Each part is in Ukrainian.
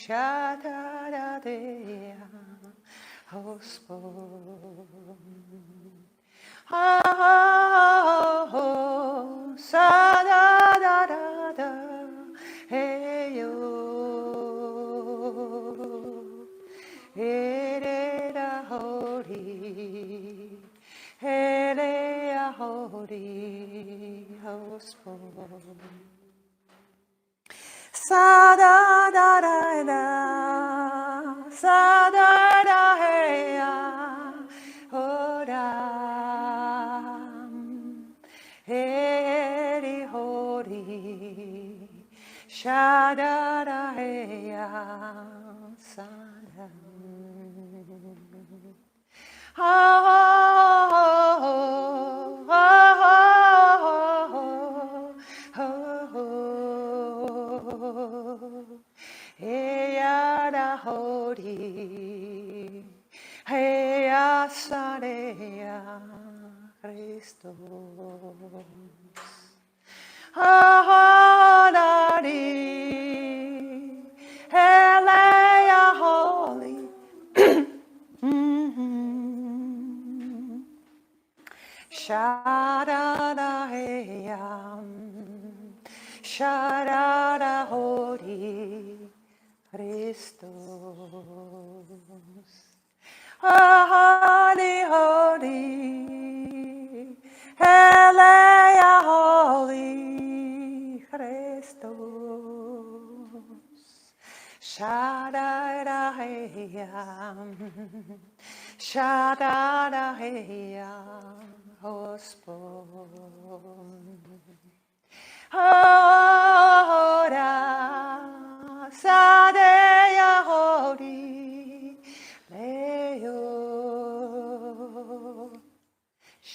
Shataraya Hospon. Ah, ah. Herera holy, Herera holy, hostful. Sa da da da da, sa da da heya, horam, heri hori, sha da da heya. hori oh, zarea Kristus. Mari, eleia holy é Christos, Shadarayam, Shadarayam, Hospom. Ora, Sadeya holy, Leo.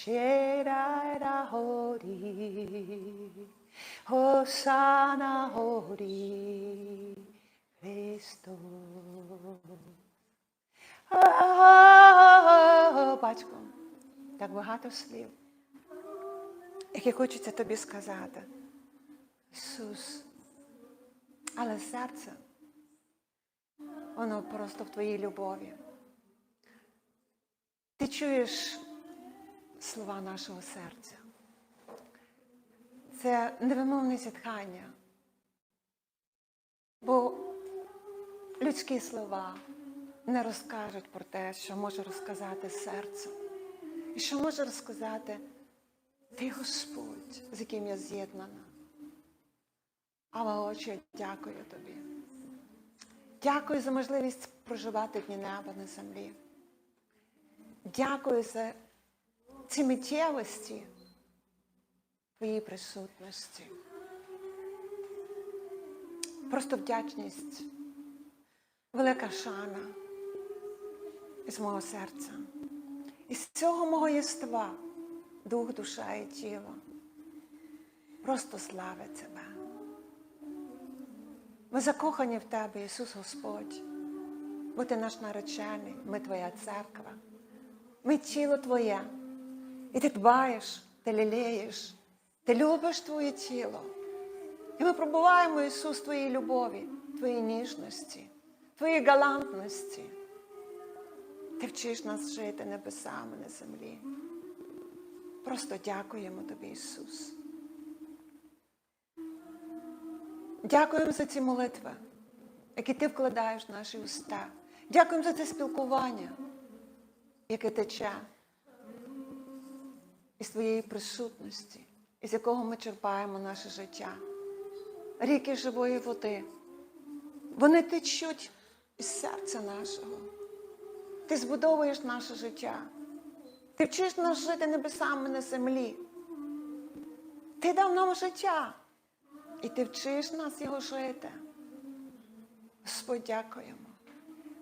Shedada hori, Hosanna hori, Христос. О, Батько, так багато слів, які хочеться тобі сказати. Ісус. Але серце, воно просто в твоїй любові. Ти чуєш слова нашого серця. Це невимовне зітхання. Бо людські слова не розкажуть про те, що може розказати серце. І що може розказати ти Господь, з яким я з'єднана. Але Отче, дякую тобі. Дякую за можливість проживати дні неба на землі. Дякую за ці миттєвості твоїй присутності. Просто вдячність, велика шана із мого серця. Із цього мого єства, дух, душа і тіло. Просто славить тебе. Ми закохані в Тебе, Ісус Господь, бо Ти наш наречений, ми Твоя церква, ми тіло Твоє. І ти дбаєш, ти лілеєш, ти любиш Твоє тіло. І ми пробуваємо, Ісус, Твоїй любові, Твоїй ніжності, Твоїй галантності. Ти вчиш нас жити небесами на землі. Просто дякуємо Тобі, Ісус. Дякуємо за ці молитви, які ти вкладаєш в наші уста. Дякуємо за це спілкування, яке тече із твоєї присутності, із якого ми черпаємо наше життя. Ріки живої води. Вони течуть із серця нашого. Ти збудовуєш наше життя. Ти вчиш нас жити небесами на землі. Ти дав нам життя. І ти вчиш нас його жити. Господь, дякуємо.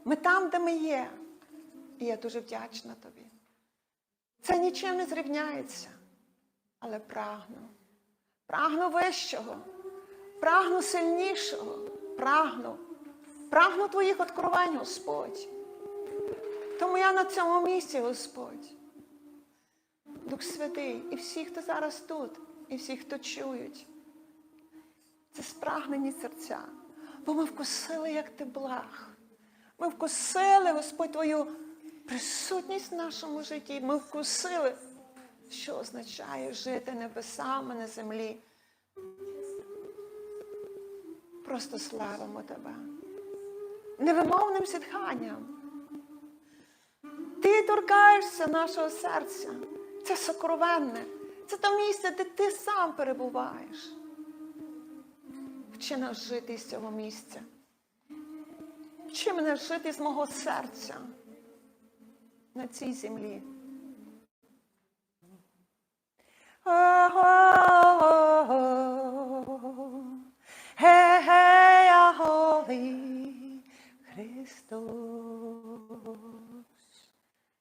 Ми там, де ми є. І я дуже вдячна тобі. Це нічим не зрівняється. Але прагну. Прагну вищого, прагну сильнішого, прагну Прагну твоїх откровень, Господь. Тому я на цьому місці, Господь. Дух Святий, і всі, хто зараз тут, і всі, хто чують. Це спрагнені серця. Бо ми вкусили, як ти благ. Ми вкусили, Господь, Твою присутність в нашому житті. Ми вкусили, що означає жити небесами на землі. Просто славимо Тебе. Невимовним зітханням. Ти торкаєшся нашого серця. Це сокровенне. Це то місце, де ти сам перебуваєш. Вчи нас жити з цього місця. Вчи мене жити з мого серця на цій землі. Hey, hey, a holy Christos,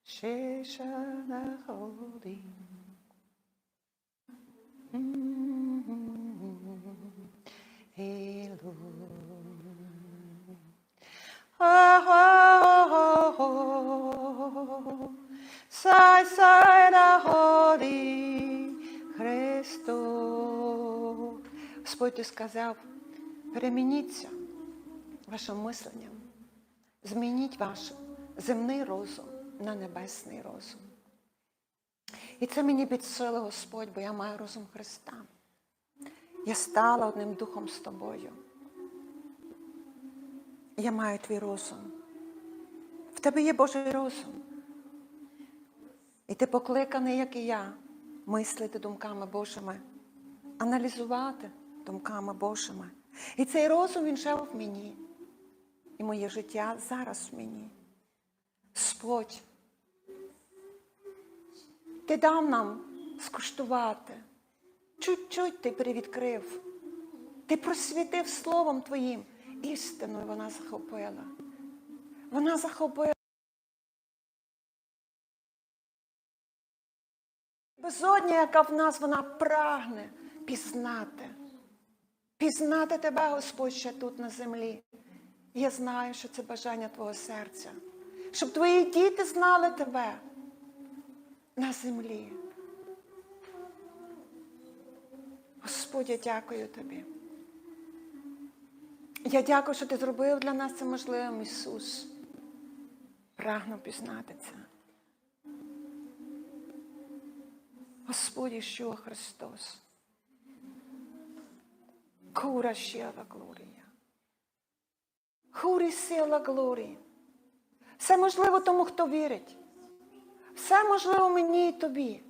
Sheshana holy. Hello. Сай, сай, на горі Христу. Господь сказав, перемініться вашим мисленням, змініть ваш земний розум на небесний розум. І це мені підсили Господь, бо я маю розум Христа. Я стала одним духом з тобою. Я маю твій розум. В тебе є Божий розум. І ти покликаний, як і я, мислити думками Божими, аналізувати думками Божими. І цей розум він жив в мені. І моє життя зараз в мені. Господь, ти дав нам скуштувати. Чуть-чуть ти привідкрив. Ти просвітив Словом Твоїм. Істиною вона захопила. Вона захопила. Безодня, яка в нас, вона прагне пізнати. Пізнати тебе, Господь, ще тут на землі. Я знаю, що це бажання Твого серця. Щоб твої діти знали тебе на землі. Господь, я дякую тобі. Я дякую, що ти зробив для нас це можливим, Ісус. Прагну пізнати це. Господь Ішуа Христос. Кура щела глорія. Хурі сила глорії. Все можливо тому, хто вірить. Все можливо мені і тобі.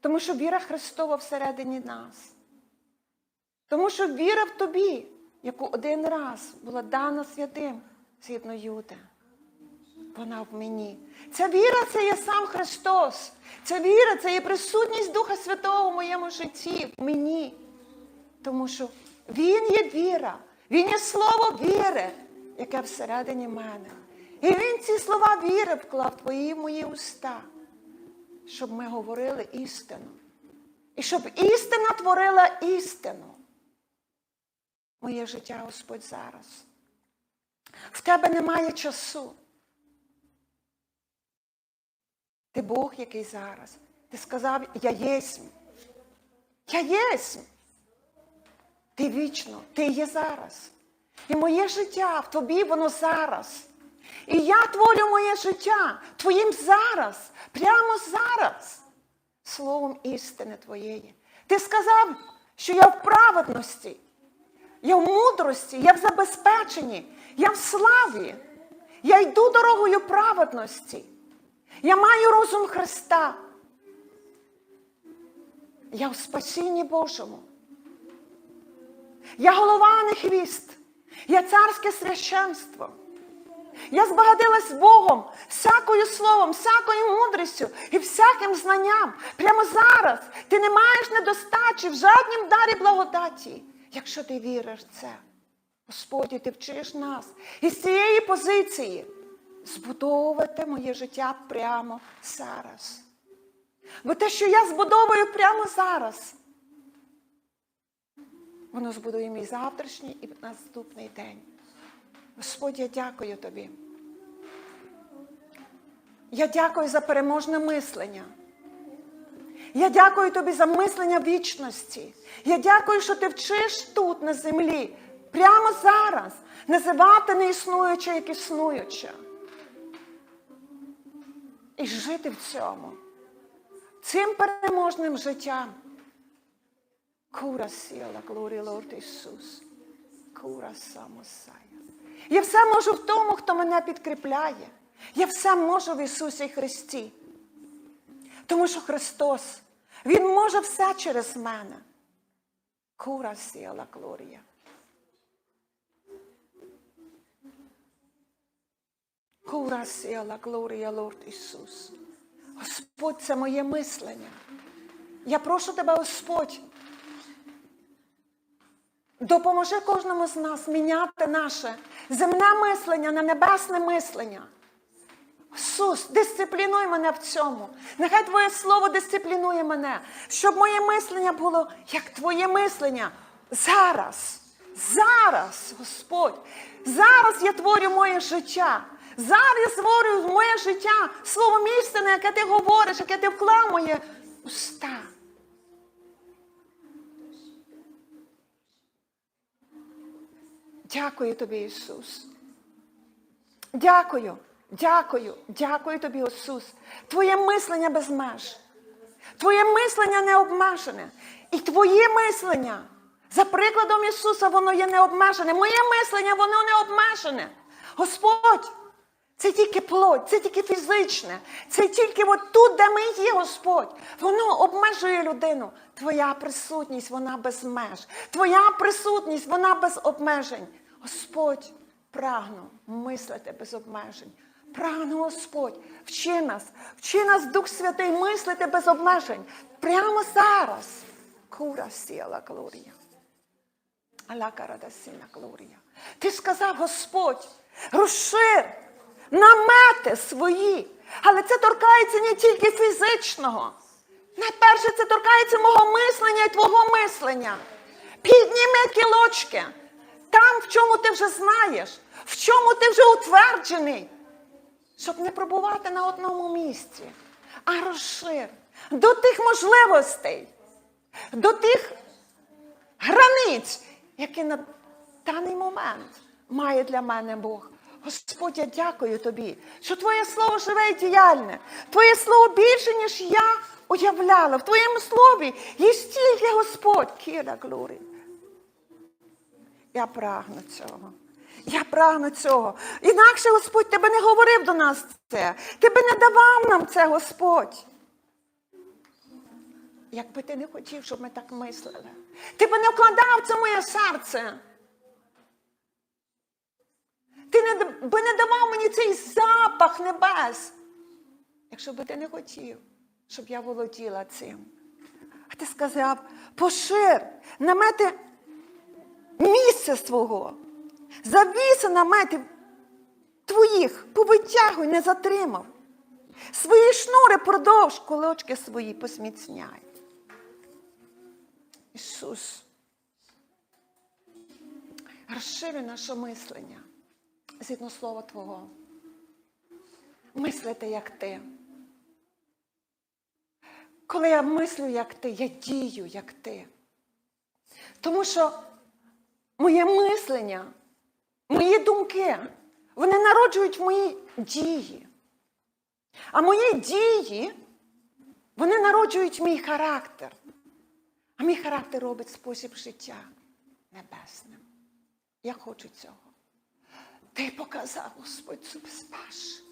Тому що віра Христова всередині нас. Тому що віра в тобі, яку один раз була дана святим згідно Юди. Вона в мені. Ця віра це є сам Христос. Ця віра це є присутність Духа Святого в моєму житті, в мені. Тому що Він є віра, Він є слово віри, яке всередині мене. І Він ці слова віри вклав твої мої уста, щоб ми говорили істину. І щоб істина творила істину. Моє життя, Господь, зараз. В тебе немає часу. Ти Бог, який зараз. Ти сказав, я єсмь. Я єсмь. Ти вічно, ти є зараз. І моє життя в тобі, воно зараз. І я творю моє життя твоїм зараз, прямо зараз, словом істини твоєї. Ти сказав, що я в праведності, я в мудрості, я в забезпеченні, я в славі. Я йду дорогою праведності. Я маю розум Христа. Я в спасінні Божому. Я голова, а не хвіст. Я царське священство. Я збагатилась Богом, всякою словом, всякою мудрістю і всяким знанням. Прямо зараз ти не маєш недостачі в жоднім дарі благодаті, якщо ти віриш в це. Господі, ти вчиш нас із цієї позиції збудовувати моє життя прямо зараз. Бо те, що я збудовую прямо зараз, воно збудує мій завтрашній і наступний день. Господь, я дякую тобі. Я дякую за переможне мислення. Я дякую тобі за мислення вічності. Я дякую, що ти вчиш тут, на землі, прямо зараз, називати неіснуюче як існуюче. І жити в цьому, цим переможним життям. Кура сіла, глорі Лорд Ісус. Кура самосая. Я все можу в тому, хто мене підкріпляє. Я все можу в Ісусі Христі. Тому що Христос, Він може все через мене. Кура сіла Глорія. Кура сіла Глорія Лорд Ісус. Господь, це моє мислення. Я прошу тебе, Господь, допоможи кожному з нас міняти наше земне мислення на небесне мислення. Ісус, дисциплінуй мене в цьому. Нехай Твоє Слово дисциплінує мене, щоб моє мислення було як Твоє мислення. Зараз, зараз, Господь, зараз я творю моє життя. Зараз я створюю моє життя, слово істини, яке ти говориш, яке ти вклав моє уста. Дякую тобі, Ісус. Дякую, дякую, дякую тобі, Ісус. Твоє мислення без меж. Твоє мислення не обмежене. І твоє мислення, за прикладом Ісуса, воно є необмежене. Моє мислення, воно не обмежене. Господь, це тільки плоть, це тільки фізичне, це тільки от тут, де ми є, Господь. Воно обмежує людину. Твоя присутність, вона без меж. Твоя присутність, вона без обмежень. Господь, прагну мислити без обмежень. Прагну, Господь, вчи нас, вчи нас, Дух Святий, мислити без обмежень. Прямо зараз. Кура сіла Глорія. Аляка радасіна Глорія. Ти сказав, Господь, розшир намети свої. Але це торкається не тільки фізичного. Найперше це торкається мого мислення і твого мислення. Підніми кілочки. Там, в чому ти вже знаєш, в чому ти вже утверджений, щоб не пробувати на одному місці, а розшир до тих можливостей, до тих границь, які на даний момент має для мене Бог. Господь, я дякую тобі, що Твоє слово живе і діяльне. Твоє слово більше, ніж я уявляла. В Твоєму слові є стільки Господь, Кіра Глорі. Я прагну цього. Я прагну цього. Інакше Господь тебе не говорив до нас це. Ти би не давав нам це, Господь. Якби ти не хотів, щоб ми так мислили. Ти би не вкладав це моє серце. Ти не, би не давав мені цей запах небес. Якщо би ти не хотів, щоб я володіла цим. А ти сказав, пошир, намети місце свого. Завіси намети твоїх, повитягуй, не затримав. Свої шнури продовж, колочки свої посміцняй. Ісус, розшири наше мислення згідно слова Твого. Мислити, як ти. Коли я мислю, як ти, я дію, як ти. Тому що моє мислення, мої думки, вони народжують мої дії. А мої дії, вони народжують мій характер. А мій характер робить спосіб життя небесним. Я хочу цього. Ти показав Господь цю безпаш.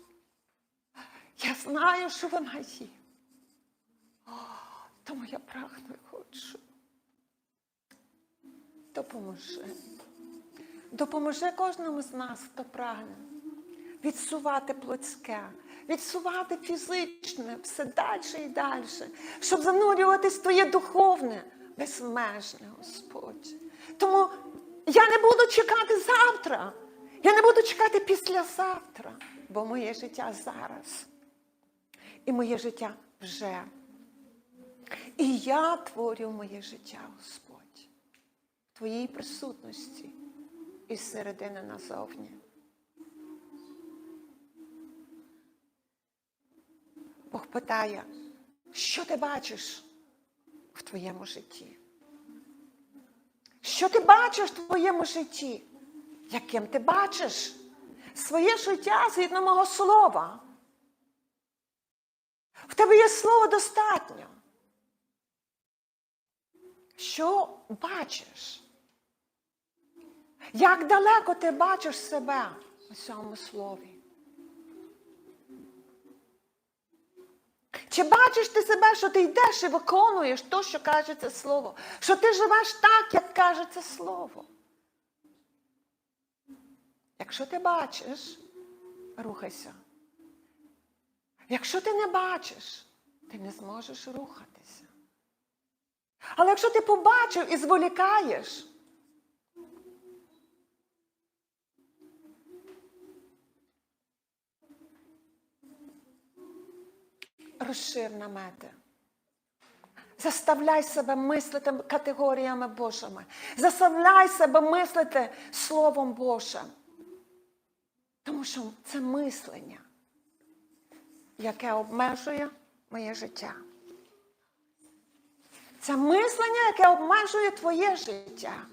Я знаю, що вона є. О, тому я прагну і хочу. Допоможи. Допоможи кожному з нас, хто прагне відсувати плотське, відсувати фізичне, все далі і далі, щоб занурюватись в твоє духовне, безмежне, Господь. Тому я не буду чекати завтра. Я не буду чекати післязавтра, бо моє життя зараз. І моє життя вже. І я творю моє життя, Господь, в Твоїй присутності із середини назовні. Бог питає, що ти бачиш в твоєму житті? Що ти бачиш в твоєму житті? Яким ти бачиш своє життя згідно мого слова? В тебе є слово достатньо. Що бачиш? Як далеко ти бачиш себе у цьому слові? Чи бачиш ти себе, що ти йдеш і виконуєш те, що каже це слово? Що ти живеш так, як каже це слово? Якщо ти бачиш, рухайся. Якщо ти не бачиш, ти не зможеш рухатися. Але якщо ти побачив і зволікаєш, розшир намети. Заставляй себе мислити категоріями Божими. Заставляй себе мислити Словом Божим. Тому що це мислення, яке обмежує моє життя. Це мислення, яке обмежує твоє життя.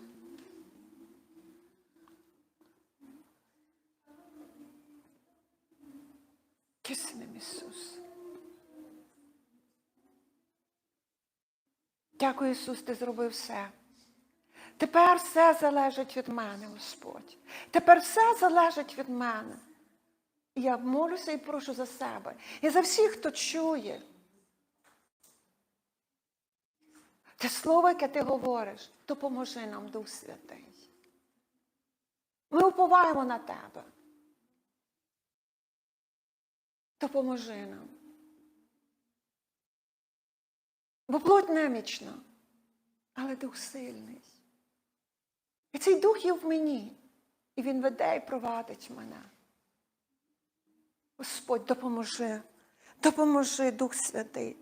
Киснем Ісус. Дякую, Ісус, ти зробив все. Тепер все залежить від мене, Господь. Тепер все залежить від мене. І я молюся і прошу за себе. І за всіх, хто чує. Те слово, яке ти говориш, допоможи нам, Дух Святий. Ми уповаємо на тебе. Допоможи нам. Бо плоть немічна, але дух сильний. І цей дух є в мені, і він веде і провадить мене. Господь, допоможи, допоможи, Дух Святий,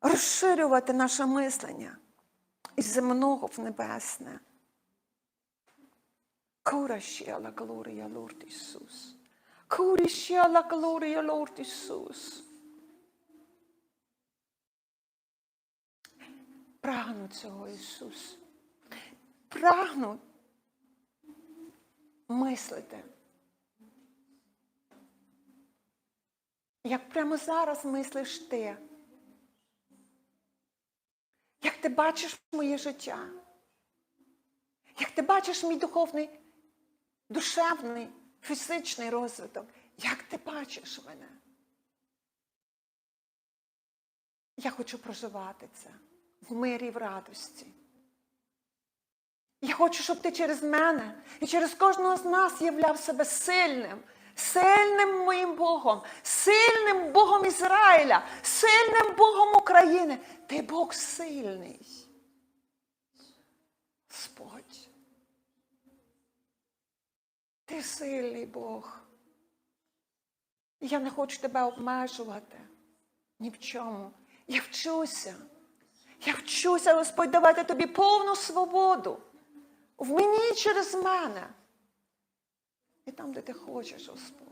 розширювати наше мислення із земного в небесне. Кура ще ла глорія, Лорд Ісус. Курі ще ла глорія, Лорд Ісус. Прагну цього Ісус. Прагну мислити. Як прямо зараз мислиш ти. Як ти бачиш моє життя? Як ти бачиш мій духовний, душевний, фізичний розвиток? Як ти бачиш мене? Я хочу проживати це в мирі в радості. Я хочу, щоб ти через мене і через кожного з нас являв себе сильним, сильним моїм Богом, сильним Богом Ізраїля, сильним Богом України. Ти Бог сильний. Господь. Ти сильний Бог. Я не хочу тебе обмежувати ні в чому. Я вчуся. Я вчуся, Господь, давати тобі повну свободу. В мені через мене. І там, де ти хочеш, Господь.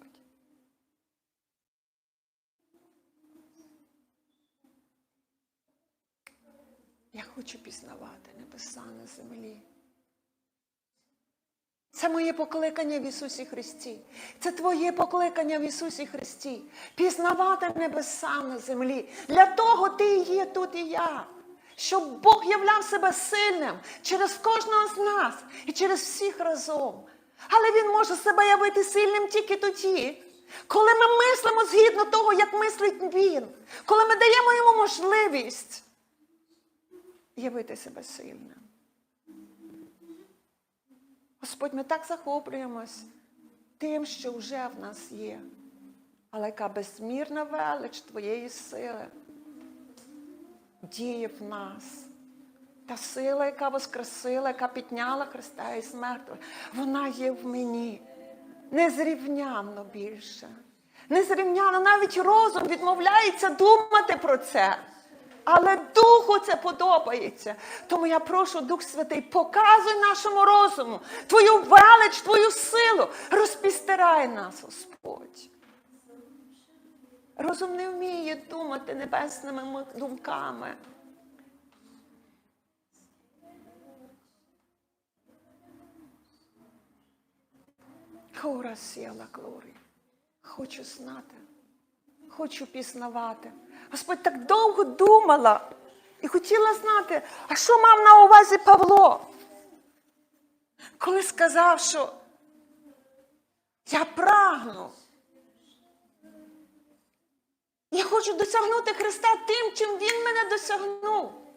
Я хочу пізнавати небеса на землі. Це моє покликання в Ісусі Христі. Це твоє покликання в Ісусі Христі. Пізнавати небеса на землі. Для того ти є тут і я. Щоб Бог являв себе сильним через кожного з нас і через всіх разом. Але Він може себе явити сильним тільки тоді, коли ми мислимо згідно того, як мислить Він, коли ми даємо йому можливість явити себе сильним. Господь, ми так захоплюємось тим, що вже в нас є, але яка безмірна велич Твоєї сили діє в нас. Та сила, яка воскресила, яка підняла Христа із мертвих, вона є в мені. Незрівнянно більше. Незрівняно навіть розум відмовляється думати про це. Але Духу це подобається. Тому я прошу, Дух Святий, показуй нашому розуму Твою велич, Твою силу. Розпістирай нас, Господь. Розум не вміє думати небесними думками. Хора сіла глорі. Хочу знати, хочу пізнавати. Господь так довго думала і хотіла знати, а що мав на увазі Павло, коли сказав, що я прагну. Я хочу досягнути Христа тим, чим Він мене досягнув.